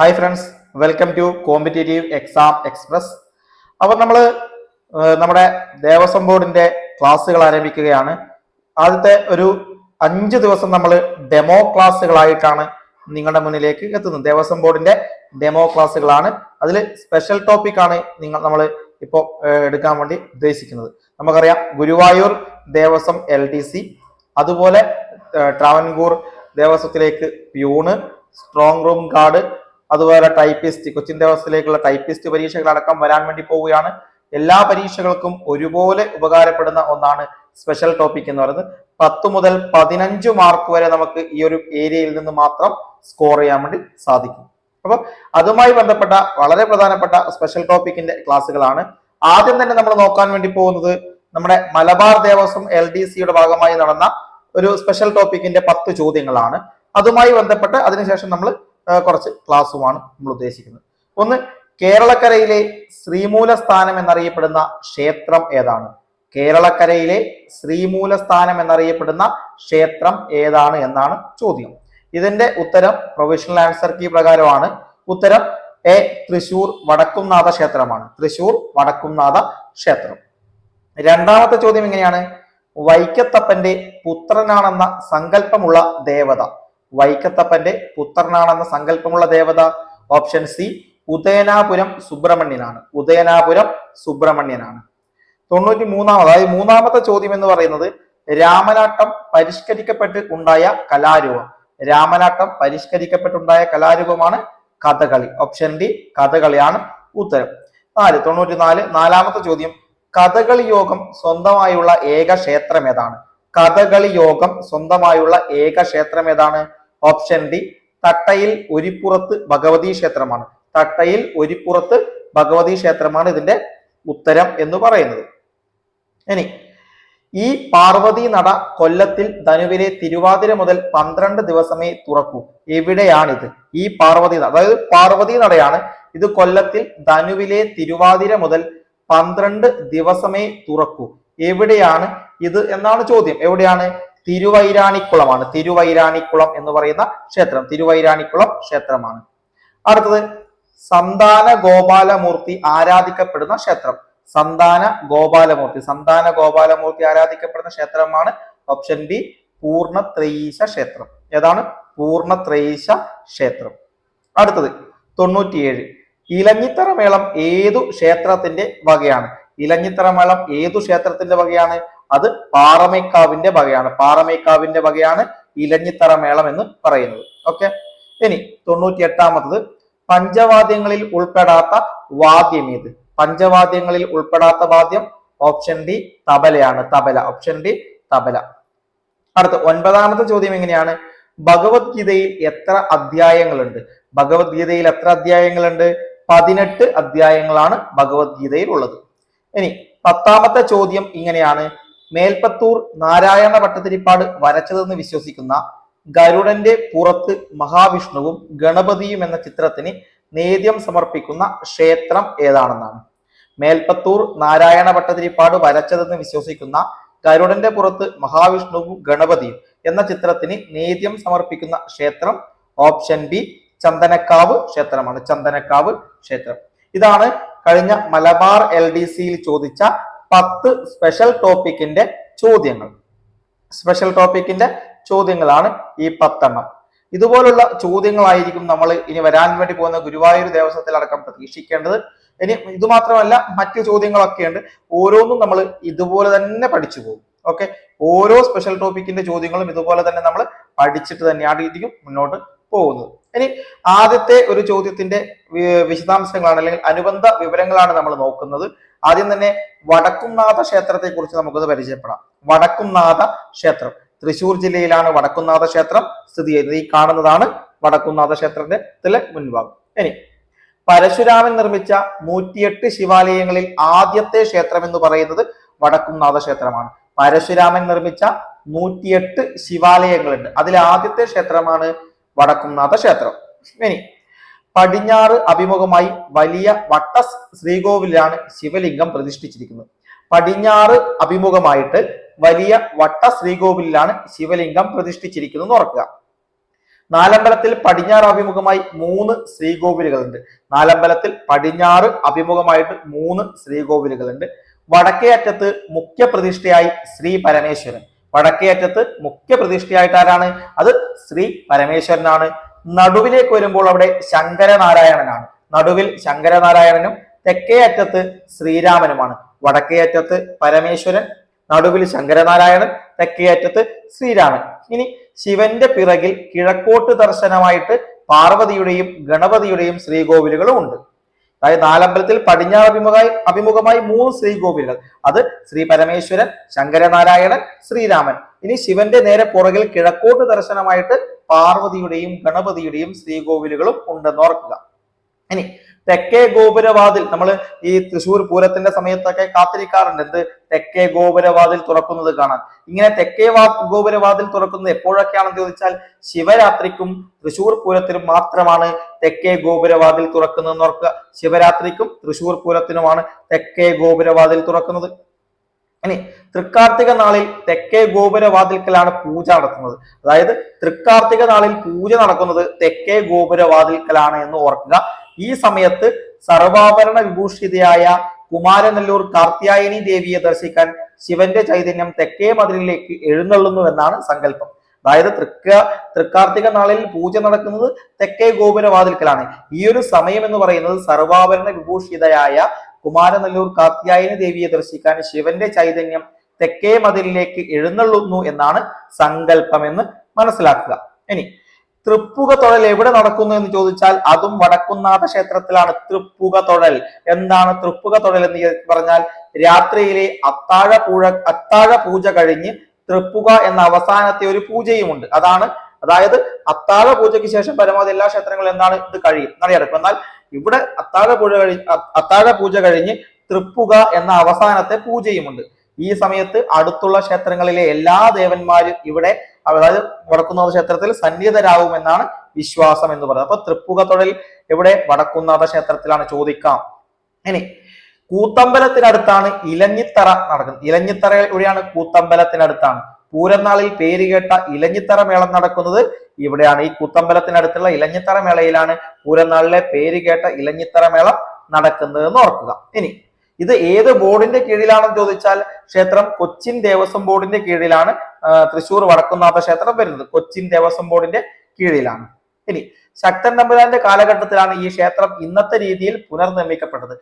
Hi friends welcome to competitive exam express അപ്പോൾ നമ്മൾ നമ്മുടെ ദേവസ്വം ബോർഡിന്റെ ക്ലാസ്സുകൾ ആരംഭിക്കുകയാണ്. ആദ്യത്തെ ഒരു അഞ്ച് ദിവസം നമ്മൾ ഡെമോ ക്ലാസ്സുകളായിട്ടാണ് നിങ്ങളുടെ മുന്നിലേക്ക് എത്തുന്നത്. ദേവസ്വം ബോർഡിന്റെ ഡെമോ ക്ലാസ്സുകളാണ്. അതിൽ സ്പെഷ്യൽ ടോപ്പിക്കാണ് നിങ്ങൾ നമ്മൾ ഇപ്പോൾ എടുക്കാൻ വേണ്ടി ഉദ്ദേശിക്കുന്നത്. നമുക്കറിയാം Guruvayur Devaswom L D C അതുപോലെ ട്രാവൻകൂർ ദേവസ്വത്തിലേക്ക് പ്യൂണ് സ്ട്രോങ് റൂം ഗാർഡ് അതുപോലെ ടൈപ്പിസ്റ്റ് കൊച്ചിൻ ദേവസ്വത്തിലേക്കുള്ള ടൈപ്പിസ്റ്റ് പരീക്ഷകൾ പരീക്ഷകളടക്കം വരാൻ വേണ്ടി പോവുകയാണ്. എല്ലാ പരീക്ഷകൾക്കും ഒരുപോലെ ഉപകാരപ്പെടുന്ന ഒന്നാണ് സ്പെഷ്യൽ ടോപ്പിക് എന്ന് പറയുന്നത്. പത്ത് മുതൽ പതിനഞ്ച് മാർക്ക് വരെ നമുക്ക് ഈ ഒരു ഏരിയയിൽ നിന്ന് മാത്രം സ്കോർ ചെയ്യാൻ വേണ്ടി സാധിക്കും. അപ്പൊ അതുമായി ബന്ധപ്പെട്ട വളരെ പ്രധാനപ്പെട്ട സ്പെഷ്യൽ ടോപ്പിക്കിന്റെ ക്ലാസ്സുകളാണ്. ആദ്യം തന്നെ നമ്മൾ നോക്കാൻ വേണ്ടി പോകുന്നത് നമ്മുടെ മലബാർ ദേവസ്വം എൽ ഡി സിയുടെ ഭാഗമായി നടന്ന ഒരു സ്പെഷ്യൽ ടോപ്പിക്കിന്റെ പത്ത് ചോദ്യങ്ങളാണ്. അതുമായി ബന്ധപ്പെട്ട് അതിനുശേഷം നമ്മൾ കുറച്ച് ക്ലാസ്സുമാണ് നമ്മൾ ഉദ്ദേശിക്കുന്നത്. ഒന്ന് കേരളക്കരയിലെ ശ്രീമൂല സ്ഥാനം എന്നറിയപ്പെടുന്ന ക്ഷേത്രം ഏതാണ്? കേരളക്കരയിലെ ശ്രീമൂല സ്ഥാനം എന്നറിയപ്പെടുന്ന ക്ഷേത്രം ഏതാണ് എന്നാണ് ചോദ്യം. ഇതിന്റെ ഉത്തരം പ്രൊവിഷണൽ ആൻസർ കീ പ്രകാരമാണ്. ഉത്തരം എ തൃശൂർ വടക്കുംനാഥ ക്ഷേത്രമാണ്. തൃശൂർ വടക്കുംനാഥ ക്ഷേത്രം. രണ്ടാമത്തെ ചോദ്യം എങ്ങനെയാണ്? വൈക്കത്തപ്പന്റെ പുത്രനാണെന്ന സങ്കല്പമുള്ള ദേവത വൈക്കത്തപ്പന്റെ പുത്രനാണെന്ന സങ്കല്പമുള്ള ദേവത ഓപ്ഷൻ സി ഉദയനാപുരം സുബ്രഹ്മണ്യനാണ്. ഉദയനാപുരം സുബ്രഹ്മണ്യനാണ്. തൊണ്ണൂറ്റി മൂന്നാമത് അതായത് മൂന്നാമത്തെ ചോദ്യം എന്ന് പറയുന്നത് രാമനാട്ടം പരിഷ്കരിക്കപ്പെട്ട് ഉണ്ടായ കലാരൂപം. രാമനാട്ടം പരിഷ്കരിക്കപ്പെട്ടുണ്ടായ കലാരൂപമാണ് കഥകളി. ഓപ്ഷൻ ഡി കഥകളിയാണ് ഉത്തരം. നാല് തൊണ്ണൂറ്റി നാല് നാലാമത്തെ ചോദ്യം. കഥകളി യോഗം സ്വന്തമായുള്ള ഏക ക്ഷേത്രം ഏതാണ്? കഥകളി യോഗം സ്വന്തമായുള്ള ഏക ക്ഷേത്രം ഏതാണ്? ഓപ്ഷൻ ഡി തട്ടയിൽ ഒരിപ്പുറത്ത് ഭഗവതി ക്ഷേത്രമാണ്. തട്ടയിൽ ഒരിപ്പുറത്ത് ഭഗവതി ക്ഷേത്രമാണ് ഇതിന്റെ ഉത്തരം എന്ന് പറയുന്നത്. ഇനി ഈ പാർവതി നട കൊല്ലത്തിൽ ധനുവിലെ തിരുവാതിര മുതൽ പന്ത്രണ്ട് ദിവസമേ തുറക്കൂ. എവിടെയാണിത്? ഈ പാർവതി നട. അതായത് പാർവതി നടയാണ് ഇത് കൊല്ലത്തിൽ ധനുവിലെ തിരുവാതിര മുതൽ പന്ത്രണ്ട് ദിവസമേ തുറക്കൂ. എവിടെയാണ് ഇത് എന്നാണ് ചോദ്യം. എവിടെയാണ്? തിരുവൈരാണിക്കുളമാണ്. തിരുവൈരാണിക്കുളം എന്ന് പറയുന്ന ക്ഷേത്രം. തിരുവൈരാണിക്കുളം ക്ഷേത്രമാണ്. അടുത്തത് സന്താന ഗോപാലമൂർത്തി ആരാധിക്കപ്പെടുന്ന ക്ഷേത്രം. സന്താന ഗോപാലമൂർത്തി സന്താന ഗോപാലമൂർത്തി ആരാധിക്കപ്പെടുന്ന ക്ഷേത്രമാണ് ഓപ്ഷൻ ബി പൂർണത്രയീശ ക്ഷേത്രം. ഏതാണ്? പൂർണത്രയീശ ക്ഷേത്രം. അടുത്തത് തൊണ്ണൂറ്റിയേഴ്. ഇലഞ്ഞിത്തറ മേളം ഏതു ക്ഷേത്രത്തിന്റെ വകയാണ്? ഇലഞ്ഞിത്തറ മേളം ഏതു ക്ഷേത്രത്തിന്റെ വകയാണ്? അത് പാറമേക്കാവിന്റെ വകയാണ്. പാറമേക്കാവിന്റെ വകയാണ് ഇലഞ്ഞിത്തറ മേളം എന്ന് പറയുന്നത്. ഓക്കെ ഇനി തൊണ്ണൂറ്റി എട്ടാമത്തത് പഞ്ചവാദ്യങ്ങളിൽ ഉൾപ്പെടാത്ത വാദ്യം ഏത്? പഞ്ചവാദ്യങ്ങളിൽ ഉൾപ്പെടാത്ത വാദ്യം option D തബലയാണ്. Tabla option D tabla. അടുത്ത ഒൻപതാമത്തെ ചോദ്യം എങ്ങനെയാണ്? ഭഗവത്ഗീതയിൽ എത്ര അധ്യായങ്ങളുണ്ട്? ഭഗവത്ഗീതയിൽ എത്ര അധ്യായങ്ങളുണ്ട്? പതിനെട്ട് അധ്യായങ്ങളാണ് ഭഗവത്ഗീതയിൽ ഉള്ളത് ഇനി പത്താമത്തെ ചോദ്യം ഇങ്ങനെയാണ്. മേൽപ്പത്തൂർ നാരായണ ഭട്ടതിരിപ്പാട് വരച്ചതെന്ന് വിശ്വസിക്കുന്ന ഗരുഡന്റെ പുറത്ത് മഹാവിഷ്ണുവും ഗണപതിയും എന്ന ചിത്രത്തിന് നേദ്യം സമർപ്പിക്കുന്ന ക്ഷേത്രം ഏതാണെന്നാണ്. മേൽപ്പത്തൂർ നാരായണ ഭട്ടതിരിപ്പാട് വരച്ചതെന്ന് വിശ്വസിക്കുന്ന ഗരുഡന്റെ പുറത്ത് മഹാവിഷ്ണുവും ഗണപതിയും എന്ന ചിത്രത്തിന് നേദ്യം സമർപ്പിക്കുന്ന ക്ഷേത്രം ഓപ്ഷൻ ബി ചന്ദനക്കാവ് ക്ഷേത്രമാണ്. ചന്ദനക്കാവ് ക്ഷേത്രം. ഇതാണ് കഴിഞ്ഞ മലബാർ എൽ ഡി സിയിൽ ചോദിച്ച പത്ത് സ്പെഷ്യൽ ടോപ്പിക്കിന്റെ ചോദ്യങ്ങൾ. സ്പെഷ്യൽ ടോപ്പിക്കിന്റെ ചോദ്യങ്ങളാണ് ഈ പത്തെണ്ണം. ഇതുപോലുള്ള ചോദ്യങ്ങളായിരിക്കും നമ്മൾ ഇനി വരാൻ വേണ്ടി പോകുന്ന ഗുരുവായൂർ ദേവസ്വത്തിൽ അടക്കം പ്രതീക്ഷിക്കേണ്ടത്. ഇനി ഇത് മാത്രമല്ല മറ്റു ചോദ്യങ്ങളൊക്കെ ഉണ്ട്. ഓരോന്നും നമ്മൾ ഇതുപോലെ തന്നെ പഠിച്ചു പോകും. ഓക്കെ ഓരോ സ്പെഷ്യൽ ടോപ്പിക്കിന്റെ ചോദ്യങ്ങളും ഇതുപോലെ തന്നെ നമ്മൾ പഠിച്ചിട്ട് തന്നെയായിരിക്കും മുന്നോട്ട് പോകുന്നത്. ഇനി ആദ്യത്തെ ഒരു ചോദ്യത്തിന്റെ വിശദാംശങ്ങളാണ് അല്ലെങ്കിൽ അനുബന്ധ വിവരങ്ങളാണ് നമ്മൾ നോക്കുന്നത്. ആദ്യം തന്നെ വടക്കുംനാഥ ക്ഷേത്രത്തെ കുറിച്ച് നമുക്കൊന്ന് പരിചയപ്പെടാം. വടക്കുംനാഥ ക്ഷേത്രം. തൃശൂർ ജില്ലയിലാണ് വടക്കുംനാഥ ക്ഷേത്രം സ്ഥിതി ചെയ്യുന്നത്. ഈ കാണുന്നതാണ് വടക്കുംനാഥ ക്ഷേത്രത്തിന്റെ മുൻഭാഗം. ഇനി പരശുരാമൻ നിർമ്മിച്ച നൂറ്റിയെട്ട് ശിവാലയങ്ങളിൽ ആദ്യത്തെ ക്ഷേത്രം എന്ന് പറയുന്നത് വടക്കുംനാഥ ക്ഷേത്രമാണ്. പരശുരാമൻ നിർമ്മിച്ച നൂറ്റിയെട്ട് ശിവാലയങ്ങളുണ്ട്. അതിൽ ആദ്യത്തെ ക്ഷേത്രമാണ് വടക്കുംനാഥ ക്ഷേത്രം. ഇനി പടിഞ്ഞാറ് അഭിമുഖമായി വലിയ വട്ട ശ്രീകോവിലാണ് ശിവലിംഗം പ്രതിഷ്ഠിച്ചിരിക്കുന്നത്. പടിഞ്ഞാറ് അഭിമുഖമായിട്ട് വലിയ വട്ട ശ്രീകോവിലാണ് ശിവലിംഗം പ്രതിഷ്ഠിച്ചിരിക്കുന്നത് ഓർക്കുക. നാലമ്പലത്തിൽ പടിഞ്ഞാറ് അഭിമുഖമായി മൂന്ന് ശ്രീകോവിലുകളുണ്ട്. നാലമ്പലത്തിൽ പടിഞ്ഞാറ് അഭിമുഖമായിട്ട് മൂന്ന് ശ്രീകോവിലുകളുണ്ട്. വടക്കേ അറ്റത്ത് മുഖ്യ പ്രതിഷ്ഠയായി ശ്രീ പരമേശ്വരൻ. വടക്കേ അറ്റത്ത് മുഖ്യ പ്രതിഷ്ഠയായിട്ട് ആരാണ്? അത് ശ്രീ പരമേശ്വരനാണ്. നടുവിലേക്ക് വരുമ്പോൾ അവിടെ ശങ്കരനാരായണനാണ്. നടുവിൽ ശങ്കരനാരായണനും തെക്കേ അറ്റത്ത് ശ്രീരാമനുമാണ്. വടക്കേ അറ്റത്ത് പരമേശ്വരൻ നടുവിൽ ശങ്കരനാരായണൻ തെക്കേ അറ്റത്ത് ശ്രീരാമൻ. ഇനി ശിവന്റെ പിറകിൽ കിഴക്കോട്ട് ദർശനമായിട്ട് പാർവതിയുടെയും ഗണപതിയുടെയും ശ്രീകോവിലുകളും ഉണ്ട്. അതായത് നാലമ്പലത്തിൽ പടിഞ്ഞാറ് അഭിമുഖമായി അഭിമുഖമായി മൂന്ന് ശ്രീകോവിലുകൾ. അത് ശ്രീ പരമേശ്വരൻ ശങ്കരനാരായണൻ ശ്രീരാമൻ. ഇനി ശിവന്റെ നേരെ പുറകിൽ കിഴക്കോട്ട് ദർശനമായിട്ട് പാർവതിയുടെയും ഗണപതിയുടെയും ശ്രീകോവിലുകളും ഉണ്ടെന്ന് ഓർക്കുക. ഇനി തെക്കേ ഗോപുരവാതിൽ നമ്മൾ ഈ തൃശൂർ പൂരത്തിന്റെ സമയത്തൊക്കെ കാത്തിരിക്കാറുണ്ട്. എന്ത്? തെക്കേ ഗോപുരവാതിൽ തുറക്കുന്നത് കാണാൻ. ഇങ്ങനെ തെക്കേ വാ ഗോപുരവാതിൽ തുറക്കുന്നത് എപ്പോഴൊക്കെയാണെന്ന് ചോദിച്ചാൽ ശിവരാത്രിക്കും തൃശൂർ പൂരത്തിനും മാത്രമാണ് തെക്കേ ഗോപുരവാതിൽ തുറക്കുന്നത് ഓർക്കുക. ശിവരാത്രിക്കും തൃശൂർ പൂരത്തിനുമാണ് തെക്കേ ഗോപുരവാതിൽ തുറക്കുന്നത്. ഇനി തൃക്കാർത്തിക നാളിൽ തെക്കേ ഗോപുരവാതിൽക്കലാണ് പൂജ നടത്തുന്നത്. അതായത് തൃക്കാർത്തിക നാളിൽ പൂജ നടക്കുന്നത് തെക്കേ ഗോപുരവാതിൽക്കലാണ് എന്ന് ഓർക്കുക. ഈ സമയത്ത് സർവാഭരണ വിഭൂഷിതയായ കുമാരനെല്ലൂർ കാർത്യായനി ദേവിയെ ദർശിക്കാൻ ശിവന്റെ ചൈതന്യം തെക്കേ മതിലിലേക്ക് എഴുന്നള്ളുന്നുവെന്നാണ് സങ്കല്പം. അതായത് തൃക്ക തൃക്കാർത്തിക നാളിൽ പൂജ നടക്കുന്നത് തെക്കേ ഗോപുരവാതിൽക്കലാണ് ഈ ഒരു സമയം എന്ന് പറയുന്നത് സർവാഭരണ വിഭൂഷിതയായ കുമാരനെല്ലൂർ കാർത്യായനി ദേവിയെ ദർശിക്കാൻ ശിവന്റെ ചൈതന്യം തെക്കേ മതിലിലേക്ക് എഴുന്നള്ളുന്നു എന്നാണ് സങ്കല്പം എന്ന് മനസ്സിലാക്കുക. ഇനി തൃപ്പുക തൊഴൽ എവിടെ നടക്കുന്നു എന്ന് ചോദിച്ചാൽ അതും വടക്കുന്നാഥ ക്ഷേത്രത്തിലാണ്. തൃപ്പുക തൊഴൽ എന്താണ് തൃപ്പുക തൊഴൽ എന്ന് പറഞ്ഞാൽ രാത്രിയിലെ അത്താഴ പൂഴ അത്താഴ പൂജ കഴിഞ്ഞ് തൃപ്പുക എന്ന അവസാനത്തെ ഒരു പൂജയുമുണ്ട്. അതാണ് അതായത് അത്താഴ പൂജയ്ക്ക് ശേഷം പരമാവധി എല്ലാ ക്ഷേത്രങ്ങളും എന്താണ്? ഇത് കഴിയും. നടയടക്കും. എന്നാൽ ഇവിടെ അത്താഴ പൂജ കഴി അത്താഴ പൂജ കഴിഞ്ഞ് തൃപ്പുക എന്ന അവസാനത്തെ പൂജയുമുണ്ട്. ഈ സമയത്ത് അടുത്തുള്ള ക്ഷേത്രങ്ങളിലെ എല്ലാ ദേവന്മാരും ഇവിടെ അതായത് വടക്കുന്നാഥ ക്ഷേത്രത്തിൽ സന്നിഹിതരാകുമെന്നാണ് വിശ്വാസം എന്ന് പറയുന്നത്. അപ്പൊ തൃപ്പുക തൊഴിൽ ഇവിടെ വടക്കുന്നാഥ ക്ഷേത്രത്തിലാണ് ചോദിക്കാം. ഇനി കൂത്തമ്പലത്തിനടുത്താണ് ഇലഞ്ഞിത്തറ നടക്കുന്നത്. ഇലഞ്ഞിത്തറ എവിടെയാണ്? കൂത്തമ്പലത്തിനടുത്താണ്. പൂരനാളിൽ പേരുകേട്ട ഇലഞ്ഞിത്തറ മേളം നടക്കുന്നത് ഇവിടെയാണ്. ഈ കുത്തമ്പലത്തിനടുത്തുള്ള ഇലഞ്ഞിത്തറ മേളയിലാണ് പൂരനാളിലെ പേരുകേട്ട ഇലഞ്ഞിത്തറ മേളം നടക്കുന്നത് എന്ന് ഓർക്കുക. ഇനി ഇത് ഏത് ബോർഡിന്റെ കീഴിലാണെന്ന് ചോദിച്ചാൽ ക്ഷേത്രം കൊച്ചിൻ ദേവസ്വം ബോർഡിന്റെ കീഴിലാണ് തൃശൂർ വടക്കുന്നാഥ ക്ഷേത്രം വരുന്നത്. കൊച്ചിൻ ദേവസ്വം ബോർഡിന്റെ കീഴിലാണ്. ഇനി ശക്തൻ തമ്പുരാന്റെ കാലഘട്ടത്തിലാണ് ഈ ക്ഷേത്രം ഇന്നത്തെ രീതിയിൽ പുനർനിർമ്മിക്കപ്പെട്ടത്.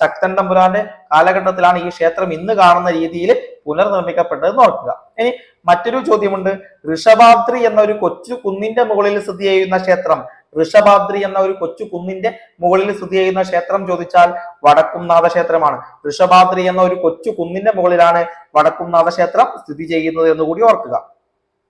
ശക്തൻ തമ്പുരാന്റെ കാലഘട്ടത്തിലാണ് ഈ ക്ഷേത്രം ഇന്ന് കാണുന്ന രീതിയിൽ പുനർനിർമ്മിക്കപ്പെട്ടത് നോക്കുക. ഇനി മറ്റൊരു ചോദ്യമുണ്ട്. ഋഷഭാദ്രി എന്ന ഒരു കൊച്ചു കുന്നിന്റെ മുകളിൽ സ്ഥിതി ചെയ്യുന്ന ക്ഷേത്രം. ഋഷഭാദ്രി എന്ന ഒരു കൊച്ചു കുന്നിന്റെ മുകളിൽ സ്ഥിതി ചെയ്യുന്ന ക്ഷേത്രം ചോദിച്ചാൽ വടക്കുംനാഥ ക്ഷേത്രമാണ്. ഋഷഭാദ്രി എന്ന ഒരു കൊച്ചു കുന്നിന്റെ മുകളിലാണ് വടക്കുംനാഥ ക്ഷേത്രം സ്ഥിതി ചെയ്യുന്നത് എന്ന് കൂടി ഓർക്കുക.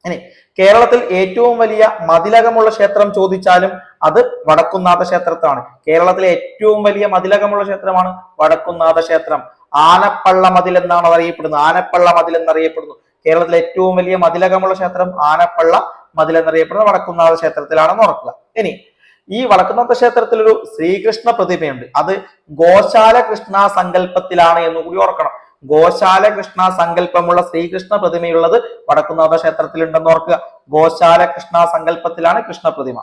ഇനി കേരളത്തിൽ ഏറ്റവും വലിയ മതിലകമുള്ള ക്ഷേത്രം ചോദിച്ചാലും അത് വടക്കുംനാഥ ക്ഷേത്രത്താണ്. കേരളത്തിലെ ഏറ്റവും വലിയ മതിലകമുള്ള ക്ഷേത്രമാണ് വടക്കുംനാഥ ക്ഷേത്രം. ആനപ്പള്ള മതിൽ എന്നാണ് അറിയപ്പെടുന്നത്. ആനപ്പള്ള മതിൽ എന്നറിയപ്പെടുന്നു കേരളത്തിലെ ഏറ്റവും വലിയ മതിലകമുള്ള ക്ഷേത്രം ആനപ്പള്ള മതിൽ എന്നറിയപ്പെടുന്ന വടക്കുന്നാഥ ക്ഷേത്രത്തിലാണെന്ന് ഓർക്കുക ഇനി ഈ വടക്കുന്നാഥ ക്ഷേത്രത്തിൽ ഒരു ശ്രീകൃഷ്ണ പ്രതിമയുണ്ട്. അത് ഗോശാല കൃഷ്ണ സങ്കല്പത്തിലാണ് എന്ന് കൂടി ഓർക്കണം. ഗോശാല കൃഷ്ണ സങ്കല്പമുള്ള ശ്രീകൃഷ്ണ പ്രതിമയുള്ളത് വടക്കുന്നാഥ ക്ഷേത്രത്തിലുണ്ടെന്ന് ഓർക്കുക. ഗോശാല കൃഷ്ണ സങ്കല്പത്തിലാണ് കൃഷ്ണ പ്രതിമ.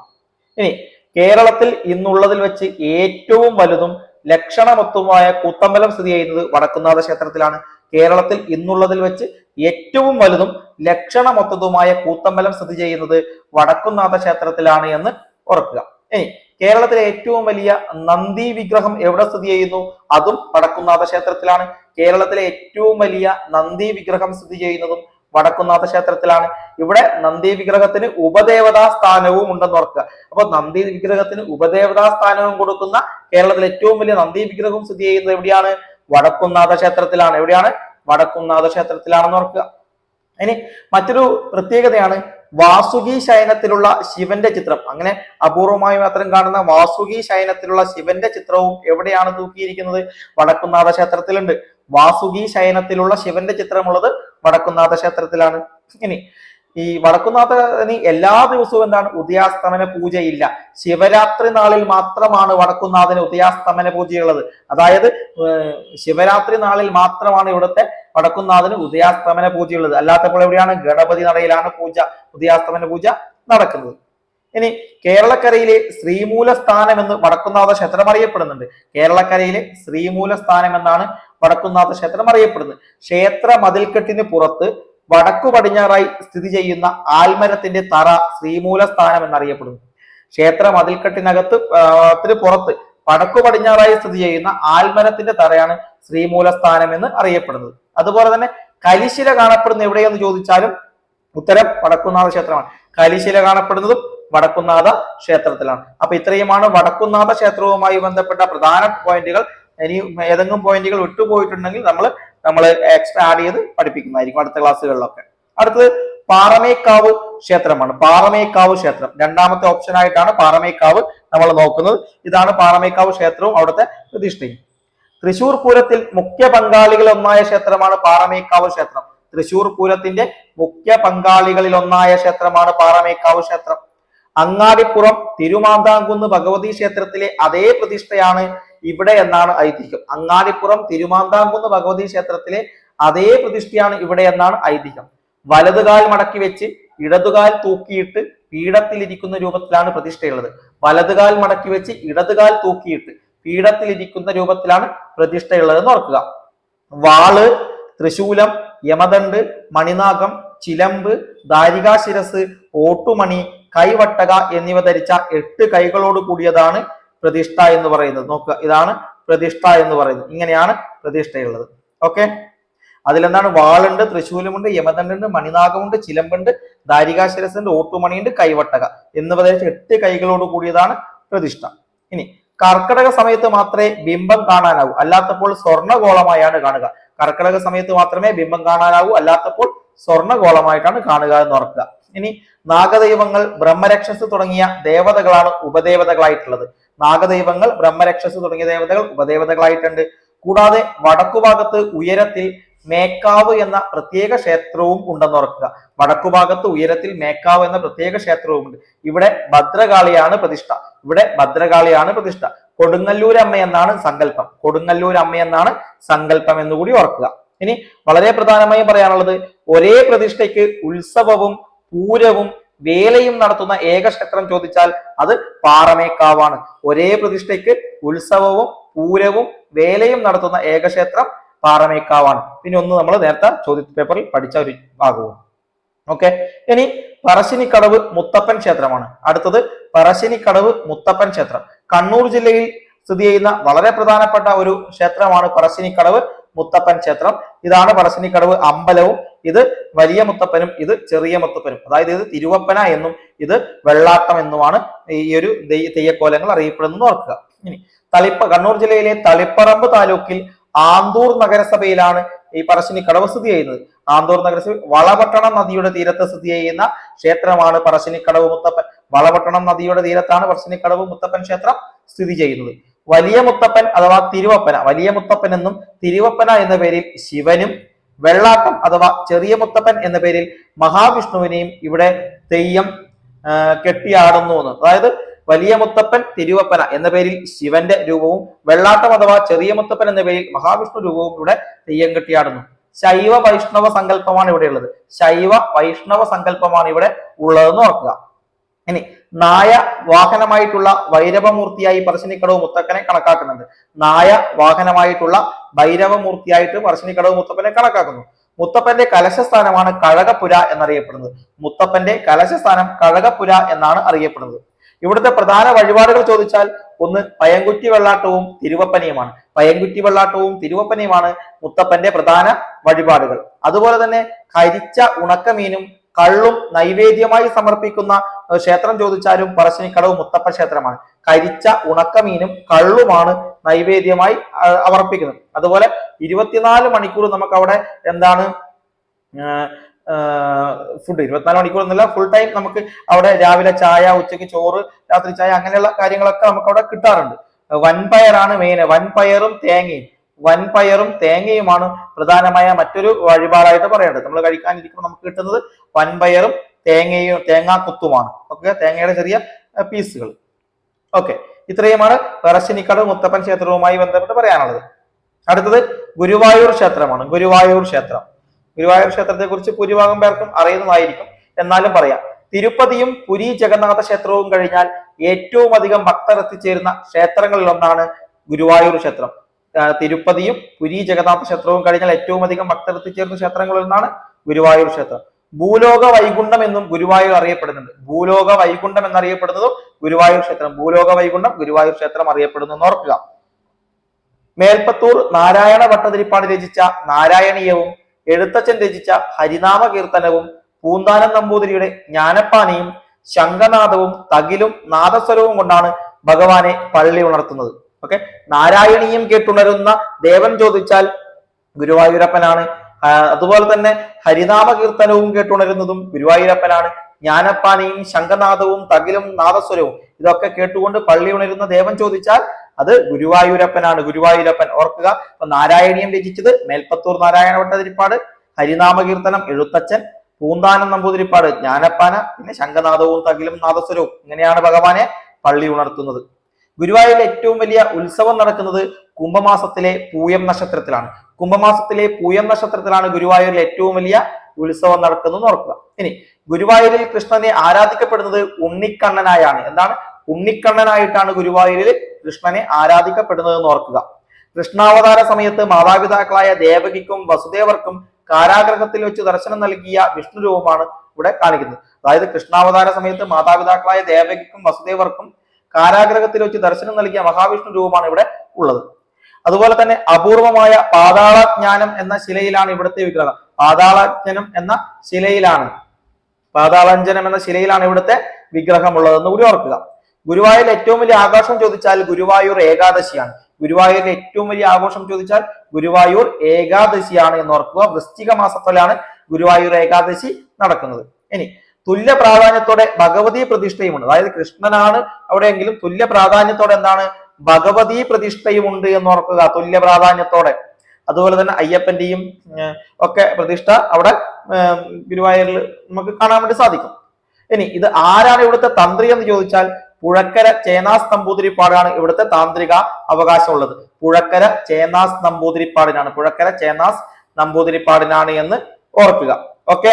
ഇനി കേരളത്തിൽ ഇന്നുള്ളതിൽ വെച്ച് ഏറ്റവും വലുതും ലക്ഷണമൊത്തവുമായ കൂത്തമ്പലം സ്ഥിതി ചെയ്യുന്നത് വടക്കുന്നാഥ ക്ഷേത്രത്തിലാണ്. കേരളത്തിൽ ഇന്നുള്ളതിൽ വെച്ച് ഏറ്റവും വലുതും ലക്ഷണമൊത്തതുമായ കൂത്തമ്പലം സ്ഥിതി ചെയ്യുന്നത് വടക്കുന്നാഥ ക്ഷേത്രത്തിലാണ് എന്ന് ഓർക്കുക ഇനി കേരളത്തിലെ ഏറ്റവും വലിയ നന്ദി വിഗ്രഹം എവിടെ സ്ഥിതി ചെയ്യുന്നു? അതും വടക്കുന്നാഥ ക്ഷേത്രത്തിലാണ്. കേരളത്തിലെ ഏറ്റവും വലിയ നന്ദി വിഗ്രഹം സ്ഥിതി ചെയ്യുന്നതും വടക്കുന്നാഥ ക്ഷേത്രത്തിലാണ്. ഇവിടെ നന്ദി വിഗ്രഹത്തിന് ഉപദേവതാ സ്ഥാനവും ഉണ്ടെന്ന് ഓർക്കുക. അപ്പൊ നന്ദി വിഗ്രഹത്തിന് ഉപദേവതാ സ്ഥാനവും കൊടുക്കുന്ന കേരളത്തിലെ ഏറ്റവും വലിയ നന്ദി വിഗ്രഹം സ്ഥിതി ചെയ്യുന്നത് എവിടെയാണ്? വടക്കുന്നാഥ ക്ഷേത്രത്തിലാണ്. എവിടെയാണ്? വടക്കുന്നാഥ ക്ഷേത്രത്തിലാണെന്ന് ഓർക്കുക. ഇനി മറ്റൊരു പ്രത്യേകതയാണ് വാസുകി ശയനത്തിലുള്ള ശിവന്റെ ചിത്രം. അങ്ങനെ അപൂർവമായി മാത്രം കാണുന്ന വാസുകി ശയനത്തിലുള്ള ശിവന്റെ ചിത്രവും എവിടെയാണ് തൂക്കിയിരിക്കുന്നത്? വടക്കുന്നാഥ ക്ഷേത്രത്തിലുണ്ട്. വാസുകി ശയനത്തിലുള്ള ശിവന്റെ ചിത്രമുള്ളത് വടക്കുന്നാഥ ക്ഷേത്രത്തിലാണ്. ഇനി ഈ വടക്കുന്നാഥ ഇനി എല്ലാ ദിവസവും എന്താണ്? ഉദയാസ്തമന പൂജയില്ല. ശിവരാത്രി നാളിൽ മാത്രമാണ് വടക്കുന്നാഥന് ഉദയാസ്തമന പൂജയുള്ളത്. അതായത് ശിവരാത്രി നാളിൽ മാത്രമാണ് ഇവിടുത്തെ വടക്കുന്നാഥന് ഉദയാസ്തമന പൂജയുള്ളത്. അല്ലാത്തപ്പോൾ എവിടെയാണ്? ഗണപതി നടയിലാണ് പൂജ ഉദയാസ്തമന പൂജ നടക്കുന്നത്. ഇനി കേരളക്കരയിലെ ശ്രീമൂല സ്ഥാനം എന്ന് വടക്കുന്നാഥ ക്ഷേത്രം അറിയപ്പെടുന്നുണ്ട്. കേരളക്കരയിലെ ശ്രീമൂല സ്ഥാനം എന്നാണ് വടക്കുന്നാഥ ക്ഷേത്രം അറിയപ്പെടുന്നത്. ക്ഷേത്ര മതിൽക്കെട്ടിന് പുറത്ത് വടക്കു പടിഞ്ഞാറായി സ്ഥിതി ചെയ്യുന്ന ആൽമരത്തിന്റെ തറ ശ്രീമൂല സ്ഥാനം എന്നറിയപ്പെടുന്നു. ക്ഷേത്ര മതിൽക്കെട്ടിനകത്ത് ത്തിന് പുറത്ത് വടക്കു പടിഞ്ഞാറായി സ്ഥിതി ചെയ്യുന്ന ആൽമരത്തിന്റെ തറയാണ് ശ്രീമൂല സ്ഥാനം എന്ന് അറിയപ്പെടുന്നത്. അതുപോലെ തന്നെ കലിശില കാണപ്പെടുന്ന എവിടെയെന്ന് ചോദിച്ചാലും ഉത്തരം വടക്കുന്നാഥ ക്ഷേത്രമാണ്. കലിശില കാണപ്പെടുന്നതും വടക്കുന്നാഥ ക്ഷേത്രത്തിലാണ്. അപ്പൊ ഇത്രയുമാണ് വടക്കുന്നാഥ ക്ഷേത്രവുമായി ബന്ധപ്പെട്ട പ്രധാന പോയിന്റുകൾ. ഇനി ഏതെങ്കിലും പോയിന്റുകൾ വിട്ടുപോയിട്ടുണ്ടെങ്കിൽ നമ്മൾ നമ്മൾ എക്സ്ട്രാ ആഡ് ചെയ്ത് പഠിപ്പിക്കുന്നതായിരിക്കും അടുത്ത ക്ലാസ്സുകളിലൊക്കെ. അടുത്തത് പാറമേക്കാവ് ക്ഷേത്രമാണ്. പാറമേക്കാവ് ക്ഷേത്രം. രണ്ടാമത്തെ ഓപ്ഷൻ ആയിട്ടാണ് പാറമേക്കാവ് നമ്മൾ നോക്കുന്നത്. ഇതാണ് പാറമേക്കാവ് ക്ഷേത്രവും അവിടുത്തെ പ്രതിഷ്ഠയും. തൃശൂർ പൂരത്തിൽ മുഖ്യ പങ്കാളികൾ ഒന്നായ ക്ഷേത്രമാണ് പാറമേക്കാവ് ക്ഷേത്രം. തൃശൂർ പൂരത്തിന്റെ മുഖ്യ പങ്കാളികളിൽ ഒന്നായ ക്ഷേത്രമാണ് പാറമേക്കാവ് ക്ഷേത്രം. അങ്ങാടിപ്പുറം തിരുമാന്താംകുന്ന് ഭഗവതി ക്ഷേത്രത്തിലെ അതേ പ്രതിഷ്ഠയാണ് ഇവിടെ എന്നാണ് ഐതിഹ്യം. അങ്ങാടിപ്പുറം തിരുമാന്താംകുന്ന് ഭഗവതി ക്ഷേത്രത്തിലെ അതേ പ്രതിഷ്ഠയാണ് ഇവിടെ എന്നാണ് ഐതിഹ്യം. വലതുകാൽ മടക്കി വെച്ച് ഇടതുകാൽ തൂക്കിയിട്ട് പീഠത്തിലിരിക്കുന്ന രൂപത്തിലാണ് പ്രതിഷ്ഠയുള്ളത്. വലതുകാൽ മടക്കി വെച്ച് ഇടതുകാൽ തൂക്കിയിട്ട് പീഠത്തിലിരിക്കുന്ന രൂപത്തിലാണ് പ്രതിഷ്ഠയുള്ളതെന്ന് ഓർക്കുക. വാൾ തൃശൂലം യമദണ്ട് മണിനാഗം ചിലമ്പ് ദാരികാശിരസ് ഓട്ടുമണി കൈവട്ടക എന്നിവ ധരിച്ച എട്ട് കൈകളോട് കൂടിയതാണ് പ്രതിഷ്ഠ എന്ന് പറയുന്നത്. നോക്കുക ഇതാണ് പ്രതിഷ്ഠ എന്ന് പറയുന്നത്. ഇങ്ങനെയാണ് പ്രതിഷ്ഠയുള്ളത്. ഓക്കെ അതിലെന്താണ്? വാളുണ്ട് തൃശൂലമുണ്ട് യമദണ്ഡുണ്ട് മണിനാഗമുണ്ട് ചിലമ്പുണ്ട് ദാരികാശിരസുണ്ട് ഓട്ടുമണിയുണ്ട് കൈവട്ടക എന്നിവ എട്ട് കൈകളോട് കൂടിയതാണ് പ്രതിഷ്ഠ. ഇനി കർക്കിടക സമയത്ത് മാത്രമേ ബിംബം കാണാനാവൂ. അല്ലാത്തപ്പോൾ സ്വർണഗോളമായാണ് കാണുക. കർക്കിടക സമയത്ത് മാത്രമേ ബിംബം കാണാനാവൂ. അല്ലാത്തപ്പോൾ സ്വർണഗോളമായിട്ടാണ് കാണുക എന്ന് ഓർക്കുക. ഇനി നാഗദൈവങ്ങൾ ബ്രഹ്മരക്ഷസ് തുടങ്ങിയ ദേവതകളാണ് ഉപദേവതകളായിട്ടുള്ളത്. നാഗദൈവങ്ങൾ ബ്രഹ്മരക്ഷസ് തുടങ്ങിയ ദേവതകൾ ഉപദേവതകളായിട്ടുണ്ട്. കൂടാതെ വടക്കുഭാഗത്ത് ഉയരത്തിൽ മേക്കാവ് എന്ന പ്രത്യേക ക്ഷേത്രവും ഉണ്ടെന്ന് ഓർക്കുക. വടക്കുഭാഗത്ത് ഉയരത്തിൽ മേക്കാവ് എന്ന പ്രത്യേക ക്ഷേത്രവും ഉണ്ട് ഇവിടെ ഭദ്രകാളിയാണ് പ്രതിഷ്ഠ. ഇവിടെ ഭദ്രകാളിയാണ് പ്രതിഷ്ഠ. കൊടുങ്ങല്ലൂർ അമ്മ എന്നാണ് സങ്കല്പം. കൊടുങ്ങല്ലൂർ അമ്മ എന്നാണ് സങ്കല്പം എന്നുകൂടി ഓർക്കുക. ഇനി വളരെ പ്രധാനമായും പറയാനുള്ളത് ഒരേ പ്രതിഷ്ഠയ്ക്ക് ഉത്സവവും പൂരവും വേലയും നടത്തുന്ന ഏക ക്ഷേത്രം ചോദിച്ചാൽ അത് പാറമേക്കാവാണ്. ഒരേ പ്രതിഷ്ഠയ്ക്ക് ഉത്സവവും പൂരവും വേലയും നടത്തുന്ന ഏക ക്ഷേത്രം പാറമേക്കാവാണ്. പിന്നെ ഒന്ന് നമ്മൾ നേരത്തെ ചോദ്യ പേപ്പറിൽ പഠിച്ച ഒരു ഭാഗവും. ഓക്കെ? ഇനി പറശ്ശിനിക്കടവ് മുത്തപ്പൻ ക്ഷേത്രമാണ്. അടുത്തത് പറശ്ശിനിക്കടവ് മുത്തപ്പൻ ക്ഷേത്രം. കണ്ണൂർ ജില്ലയിൽ സ്ഥിതി ചെയ്യുന്ന വളരെ പ്രധാനപ്പെട്ട ഒരു ക്ഷേത്രമാണ് പറശ്ശിനിക്കടവ് മുത്തപ്പൻ ക്ഷേത്രം. ഇതാണ് പറശ്ശിനിക്കടവ് അമ്പലവും ഇത് വലിയ മുത്തപ്പനും ഇത് ചെറിയ മുത്തപ്പനും. അതായത് ഇത് തിരുവപ്പന എന്നും ഇത് വെള്ളാട്ടം എന്നുമാണ് ഈ ഒരു തെയ്യക്കോലങ്ങൾ അറിയപ്പെടുന്നത് ഓർക്കുക. ഇനി തളിപ്പ കണ്ണൂർ ജില്ലയിലെ തളിപ്പറമ്പ് താലൂക്കിൽ ആന്തൂർ നഗരസഭയിലാണ് ഈ പറശ്ശിനി കടവ് സ്ഥിതി ചെയ്യുന്നത്. ആന്തൂർ നഗരസഭ വളപട്ടണം നദിയുടെ തീരത്ത് സ്ഥിതി ചെയ്യുന്ന ക്ഷേത്രമാണ് പറശ്ശിനിക്കടവ് മുത്തപ്പൻ. വളപട്ടണം നദിയുടെ തീരത്താണ് പറശ്ശിനിക്കടവ് മുത്തപ്പൻ ക്ഷേത്രം സ്ഥിതി ചെയ്യുന്നത്. വലിയ മുത്തപ്പൻ അഥവാ തിരുവപ്പന വലിയ മുത്തപ്പൻ എന്നും തിരുവപ്പന എന്ന പേരിൽ ശിവനും വെള്ളാട്ടം അഥവാ ചെറിയ മുത്തപ്പൻ എന്ന പേരിൽ മഹാവിഷ്ണുവിനെയും ഇവിടെ തെയ്യം കെട്ടിയാടുന്നു എന്ന്. അതായത് വലിയ മുത്തപ്പൻ തിരുവപ്പന എന്ന പേരിൽ ശിവന്റെ രൂപവും വെള്ളാട്ടം അഥവാ ചെറിയ മുത്തപ്പൻ എന്ന പേരിൽ മഹാവിഷ്ണു രൂപവും ഇവിടെ തെയ്യം കെട്ടിയാടുന്നു. ശൈവ വൈഷ്ണവ സങ്കല്പമാണ് ഇവിടെ ഉള്ളത്. ശൈവ വൈഷ്ണവ സങ്കല്പമാണ് ഇവിടെ ഉള്ളതെന്ന് ഓർക്കുക. ഇനി നായ വാഹനമായിട്ടുള്ള വൈരവമൂർത്തിയായി പറശ്ശിനിക്കടവ് മുത്തപ്പനെ കണക്കാക്കുന്നുണ്ട്. നായ വാഹനമായിട്ടുള്ള ഭൈരവമൂർത്തിയായിട്ട് പറശ്ശിനിക്കടവ് മുത്തപ്പനെ കണക്കാക്കുന്നു. മുത്തപ്പന്റെ കലശസ്ഥാനമാണ് കഴകപ്പുര എന്നറിയപ്പെടുന്നത്. മുത്തപ്പന്റെ കലശസ്ഥാനം കഴകപ്പുര എന്നാണ് അറിയപ്പെടുന്നത്. ഇവിടുത്തെ പ്രധാന വഴിപാടുകൾ ചോദിച്ചാൽ ഒന്ന് പയങ്കുറ്റി വെള്ളാട്ടവും തിരുവപ്പനയുമാണ്. പയങ്കുറ്റി വെള്ളാട്ടവും തിരുവപ്പനിയുമാണ് മുത്തപ്പന്റെ പ്രധാന വഴിപാടുകൾ. അതുപോലെ തന്നെ കരിച്ച ഉണക്കമീനും കള്ളും നൈവേദ്യമായി സമർപ്പിക്കുന്ന ക്ഷേത്രം ചോദിച്ചാലും പറശ്ശിനിക്കടവ് മുത്തപ്പ ക്ഷേത്രമാണ്. കരിച്ച ഉണക്കമീനും കള്ളുമാണ് നൈവേദ്യമായി അവർപ്പിക്കുന്നത് അതുപോലെ ഇരുപത്തിനാല് മണിക്കൂർ നമുക്ക് അവിടെ എന്താണ് ഫുഡ് ഇരുപത്തിനാല് മണിക്കൂർ എന്നല്ല ഫുൾ ടൈം നമുക്ക് അവിടെ രാവിലെ ചായ ഉച്ചയ്ക്ക് ചോറ് രാത്രി ചായ അങ്ങനെയുള്ള കാര്യങ്ങളൊക്കെ നമുക്ക് അവിടെ കിട്ടാറുണ്ട്. വൻപയറാണ് മെയിൻ വൻപയറും തേങ്ങയും. വൻപയറും തേങ്ങയുമാണ് പ്രധാനമായ മറ്റൊരു വഴിപാടായിട്ട് പറയേണ്ടത്. നമ്മൾ കഴിക്കാനിരിക്കുമ്പോൾ നമുക്ക് കിട്ടുന്നത് വൻപയറും തേങ്ങയും തേങ്ങാക്കുത്തുമാണ്. ഓക്കെ? തേങ്ങയുടെ ചെറിയ പീസുകൾ. ഓക്കെ. ഇത്രയുമാണ് പറശ്ശിനിക്കടവ് മുത്തപ്പൻ ക്ഷേത്രവുമായി ബന്ധപ്പെട്ട് പറയാനുള്ളത്. അടുത്തത് ഗുരുവായൂർ ക്ഷേത്രമാണ്. ഗുരുവായൂർ ക്ഷേത്രം. ഗുരുവായൂർ ക്ഷേത്രത്തെ കുറിച്ച് ഭൂരിഭാഗം പേർക്കും അറിയുന്നതായിരിക്കും. എന്നാലും പറയാം. തിരുപ്പതിയും പുരി ജഗന്നാഥ ക്ഷേത്രവും കഴിഞ്ഞാൽ ഏറ്റവും അധികം ഭക്തർ എത്തിച്ചേരുന്ന ക്ഷേത്രങ്ങളിൽ ഒന്നാണ് ഗുരുവായൂർ ക്ഷേത്രം. തിരുപ്പതിയും പുരി ജഗന്നാഥ ക്ഷേത്രവും കഴിഞ്ഞാൽ ഏറ്റവും അധികം ഭക്തർ എത്തിച്ചേരുന്ന ക്ഷേത്രങ്ങളിൽ ഒന്നാണ് ഗുരുവായൂർ ക്ഷേത്രം. ഭൂലോക വൈകുണ്ഠം എന്നും ഗുരുവായൂർ അറിയപ്പെടുന്നുണ്ട്. ഭൂലോക വൈകുണ്ഠം എന്നറിയപ്പെടുന്നതും ഗുരുവായൂർ ക്ഷേത്രം. ഭൂലോക വൈകുണ്ഠം ഗുരുവായൂർ ക്ഷേത്രം അറിയപ്പെടുന്നു എന്ന് ഓർക്കുക. മേൽപ്പത്തൂർ നാരായണ ഭട്ടതിരിപ്പാട് രചിച്ച നാരായണീയവും എഴുത്തച്ഛൻ രചിച്ച ഹരിനാമ കീർത്തനവും പൂന്താനം നമ്പൂതിരിയുടെ ജ്ഞാനപ്പാനയും ശംഖനാഥവും തകിലും നാദസ്വരവും കൊണ്ടാണ് ഭഗവാനെ പള്ളി ഉണർത്തുന്നത്. ഓക്കെ? നാരായണീയം കേട്ടുണരുന്ന ദേവൻ ചോദിച്ചാൽ ഗുരുവായൂരപ്പനാണ് അതുപോലെ തന്നെ ഹരിനാമ കീർത്തനവും കേട്ടുണരുന്നതും ഗുരുവായൂരപ്പനാണ്. ജ്ഞാനപ്പാനയും ശംഖനാദവും തകിലും നാദസ്വരവും ഇതൊക്കെ കേട്ടുകൊണ്ട് പള്ളി ഉണരുന്ന ദേവൻ ചോദിച്ചാൽ അത് ഗുരുവായൂരപ്പനാണ്. ഗുരുവായൂരപ്പൻ ഓർക്കുക അപ്പൊ നാരായണീയം രചിച്ചത് മേൽപ്പത്തൂർ നാരായണ ഭട്ടതിരിപ്പാട് ഹരിനാമ കീർത്തനം എഴുത്തച്ഛൻ പൂന്താനം നമ്പൂതിരിപ്പാട് ജ്ഞാനപ്പാന പിന്നെ ശംഖനാദവും തകിലും നാദസ്വരവും. ഇങ്ങനെയാണ് ഭഗവാനെ പള്ളി ഉണർത്തുന്നത്. ഗുരുവായൂരിൽ ഏറ്റവും വലിയ ഉത്സവം നടക്കുന്നത് കുംഭമാസത്തിലെ പൂയം നക്ഷത്രത്തിലാണ്. കുംഭമാസത്തിലെ പൂയം നക്ഷത്രത്തിലാണ് ഗുരുവായൂരിൽ ഏറ്റവും വലിയ ഉത്സവം നടക്കുന്നത് ഓർക്കുക. ഇനി ഗുരുവായൂരിൽ കൃഷ്ണനെ ആരാധിക്കപ്പെടുന്നത് ഉണ്ണിക്കണ്ണനായാണ്. എന്താണ്? ഉണ്ണിക്കണ്ണനായിട്ടാണ് ഗുരുവായൂരിൽ കൃഷ്ണനെ ആരാധിക്കപ്പെടുന്നത് എന്ന് ഓർക്കുക. കൃഷ്ണാവതാര സമയത്ത് മാതാപിതാക്കളായ ദേവകിക്കും വസുദേവർക്കും കാരാഗ്രഹത്തിൽ വെച്ച് ദർശനം നൽകിയ വിഷ്ണു രൂപമാണ് ഇവിടെ കാണിക്കുന്നത്. അതായത് കൃഷ്ണാവതാര സമയത്ത് മാതാപിതാക്കളായ ദേവകിക്കും വസുദേവർക്കും കാരാഗ്രഹത്തിൽ വെച്ച് ദർശനം നൽകിയ മഹാവിഷ്ണു രൂപമാണ് ഇവിടെ ഉള്ളത്. അതുപോലെ തന്നെ അപൂർവമായ പാതാളജ്ഞാനം എന്ന ശിലയിലാണ് ഇവിടുത്തെ വിഗ്രഹം. പാതാളജ്ഞനം എന്ന ശിലയിലാണ്. പാതാളഞ്ജനം എന്ന ശിലയിലാണ് ഇവിടുത്തെ വിഗ്രഹമുള്ളതെന്ന് കൂടി ഓർക്കുക. ഗുരുവായൂരിൽ ഏറ്റവും വലിയ ആഘോഷം ചോദിച്ചാൽ ഗുരുവായൂർ ഏകാദശിയാണ്. ഗുരുവായൂരിൽ ഏറ്റവും വലിയ ആഘോഷം ചോദിച്ചാൽ ഗുരുവായൂർ ഏകാദശിയാണ് എന്ന് ഓർക്കുക. വൃശ്ചിക മാസത്തിലാണ് ഗുരുവായൂർ ഏകാദശി നടക്കുന്നത്. ഇനി തുല്യ പ്രാധാന്യത്തോടെ ഭഗവതി പ്രതിഷ്ഠയുമുണ്ട്. അതായത് കൃഷ്ണനാണ് അവിടെയെങ്കിലും തുല്യ പ്രാധാന്യത്തോടെ എന്താണ് ഭഗവതി പ്രതിഷ്ഠയും ഉണ്ട് എന്ന് ഓർക്കുക തുല്യ പ്രാധാന്യത്തോടെ. അതുപോലെ തന്നെ അയ്യപ്പന്റെയും ഒക്കെ പ്രതിഷ്ഠ അവിടെ ഗുരുവായൂരിൽ നമുക്ക് കാണാൻ വേണ്ടി സാധിക്കും. ഇനി ഇത് ആരാണ് ഇവിടുത്തെ തന്ത്രി എന്ന് ചോദിച്ചാൽ പുഴക്കര ചേനാസ് നമ്പൂതിരിപ്പാടാണ് ഇവിടുത്തെ താന്ത്രിക അവകാശമുള്ളത്. പുഴക്കര ചേനാസ് നമ്പൂതിരിപ്പാടിനാണ് പുഴക്കര ചേനാസ് നമ്പൂതിരിപ്പാടിനാണ് എന്ന് ഓർക്കുക. ഓക്കെ?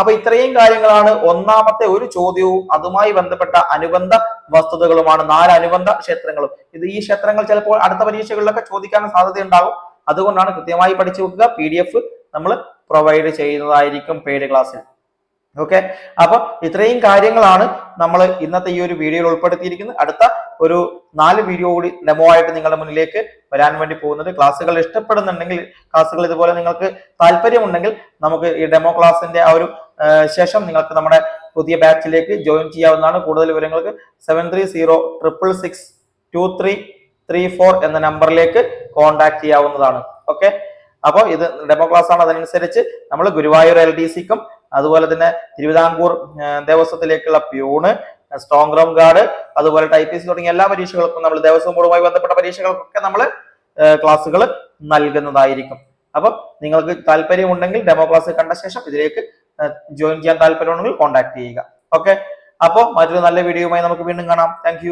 അപ്പൊ ഇത്രയും കാര്യങ്ങളാണ് ഒന്നാമത്തെ ഒരു ചോദ്യവും അതുമായി ബന്ധപ്പെട്ട അനുബന്ധ വസ്തുതകളുമാണ്. നാല് അനുബന്ധ ക്ഷേത്രങ്ങളും. ഇത് ഈ ക്ഷേത്രങ്ങൾ ചിലപ്പോൾ അടുത്ത പരീക്ഷകളിലൊക്കെ ചോദിക്കാൻ സാധ്യതയുണ്ടാകും. അതുകൊണ്ടാണ് കൃത്യമായി പഠിച്ചു വെക്കുക. പി ഡി എഫ് നമ്മൾ പ്രൊവൈഡ് ചെയ്യുന്നതായിരിക്കും പെയ്ഡ് ക്ലാസ്സിൽ ഓക്കെ അപ്പൊ ഇത്രയും കാര്യങ്ങളാണ് നമ്മൾ ഇന്നത്തെ ഈ ഒരു വീഡിയോയിൽ ഉൾപ്പെടുത്തിയിരിക്കുന്നത്. അടുത്ത ഒരു നാല് വീഡിയോ കൂടി ഡെമോ ആയിട്ട് നിങ്ങളുടെ മുന്നിലേക്ക് വരാൻ വേണ്ടി പോകുന്നത്. ക്ലാസ്സുകൾ ഇഷ്ടപ്പെടുന്നുണ്ടെങ്കിൽ ക്ലാസ്സുകൾ ഇതുപോലെ നിങ്ങൾക്ക് താല്പര്യമുണ്ടെങ്കിൽ നമുക്ക് ഈ ഡെമോ ക്ലാസ്സിന്റെ ആ ഒരു ശേഷം നിങ്ങൾക്ക് നമ്മുടെ പുതിയ ബാച്ചിലേക്ക് ജോയിൻ ചെയ്യാവുന്നതാണ്. കൂടുതൽ വിവരങ്ങൾക്ക് seven three zero triple six two three three four എന്ന നമ്പറിലേക്ക് കോൺടാക്ട് ചെയ്യാവുന്നതാണ്. ഓക്കെ അപ്പോൾ ഇത് ഡെമോ ക്ലാസ് ആണ്. അതനുസരിച്ച് നമ്മൾ ഗുരുവായൂർ എൽ ഡി സിക്കും അതുപോലെ തന്നെ തിരുവിതാംകൂർ ദേവസ്വത്തിലേക്കുള്ള പ്യൂണ് സ്ട്രോങ് റൂം ഗാർഡ് അതുപോലെ ടൈപ്പിസ്റ്റ് തുടങ്ങിയ എല്ലാ പരീക്ഷകൾക്കും നമ്മൾ ദേവസ്വം ബോർഡുമായി ബന്ധപ്പെട്ട പരീക്ഷകൾക്കൊക്കെ നമ്മൾ ക്ലാസ്സുകൾ നൽകുന്നതായിരിക്കും. അപ്പം നിങ്ങൾക്ക് താല്പര്യമുണ്ടെങ്കിൽ ഡെമോ ക്ലാസ് കണ്ട ശേഷം ഇതിലേക്ക് ജോയിൻ ചെയ്യാൻ താല്പര്യമുണ്ടെങ്കിൽ കോൺടാക്ട് ചെയ്യുക. ഓക്കെ അപ്പോൾ മറ്റൊരു നല്ല വീഡിയോയുമായി നമുക്ക് വീണ്ടും കാണാം. താങ്ക്